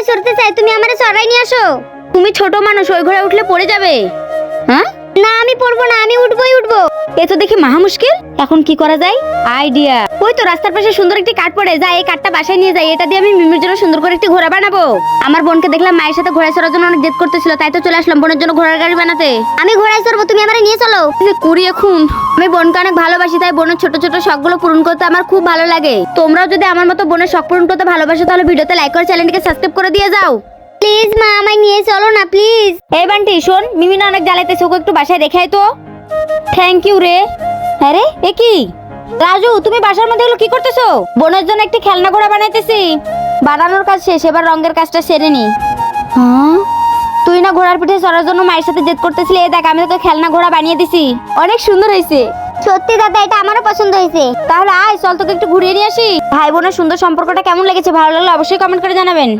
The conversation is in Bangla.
ঘোড়ায় চড়তে চাই তুমি আমারে চড়াই নিয়ে আসো। তুমি ছোট মানুষ ওই ঘোড়ায় উঠলে পড়ে যাবে। হ্যাঁ? পড়ব না, আমি উঠবোই, উঠবো। এ তো দেখি মহা মুশকিল। এখন কি করা যায়? আইডিয়া ওই তো রাস্তার পাশে সুন্দর একটি কাঠ পড়ে। যায় এই কাঠটা বাসায় নিয়ে যাই। এটা দিয়ে আমি মিমির জন্য সুন্দর করে একটি ঘোড়া বানাবো। আমার বোনকে দেখলাম মায়ের সাথে ঘোড়া চড়ার জন্য অনেক জেদ করতেছিল। তাই তো চলে আসলাম বোনের জন্য ঘোড়ার গাড়ি বানাতে। আমি ঘোড়ায় চড়বো, তুমি আমারে নিয়ে চলো। কুড়ি এখন। আমি বোনকে অনেক ভালোবাসি, তাই বোনের ছোট ছোট শখগুলো পূরণ করতে আমার খুব ভালো লাগে। তোমরাও যদি আমার মতো বোনের শখ পূরণ করতে ভালোবাসো, তাহলে ভিডিওতে লাইক করে চ্যানেলটিকে সাবস্ক্রাইব করে দিয়ে যাও। প্লিজ মা আমায় নিয়ে চলো না প্লিজ। এই বান্টি শোন মিমিনা অনেক জ্বালাইতেছে ওকে একটু বাসায় রেখাই তো। থ্যাংক ইউ রে। আরে এ কি? রাজু তুমি বাসার মধ্যে এগুলো কি করতেছো? বোনের জন্য একটি খেলনা ঘোড়া বানাইতেছি। বানানোর কাজ শেষ এবার রঙের কাজটা সেরে নি। হ্যাঁ? তুই না ঘোড়ার পিঠে চড়ার জন্য মায়ের সাথে জেদ করতেছিলি এই দেখ আমি তোকে খেলনা ঘোড়া বানিয়ে দিছি। অনেক সুন্দর হয়েছে। সত্যি দাদা এটা আমারও পছন্দ হয়েছে। তাহলে আয় চল তোকে একটু ঘুরিয়ে নিয়ে আসি। ভাই বোনের সুন্দর সম্পর্কটা কেমন লেগেছে ভালো লাগলে অবশ্যই কমেন্ট করে জানাবেন।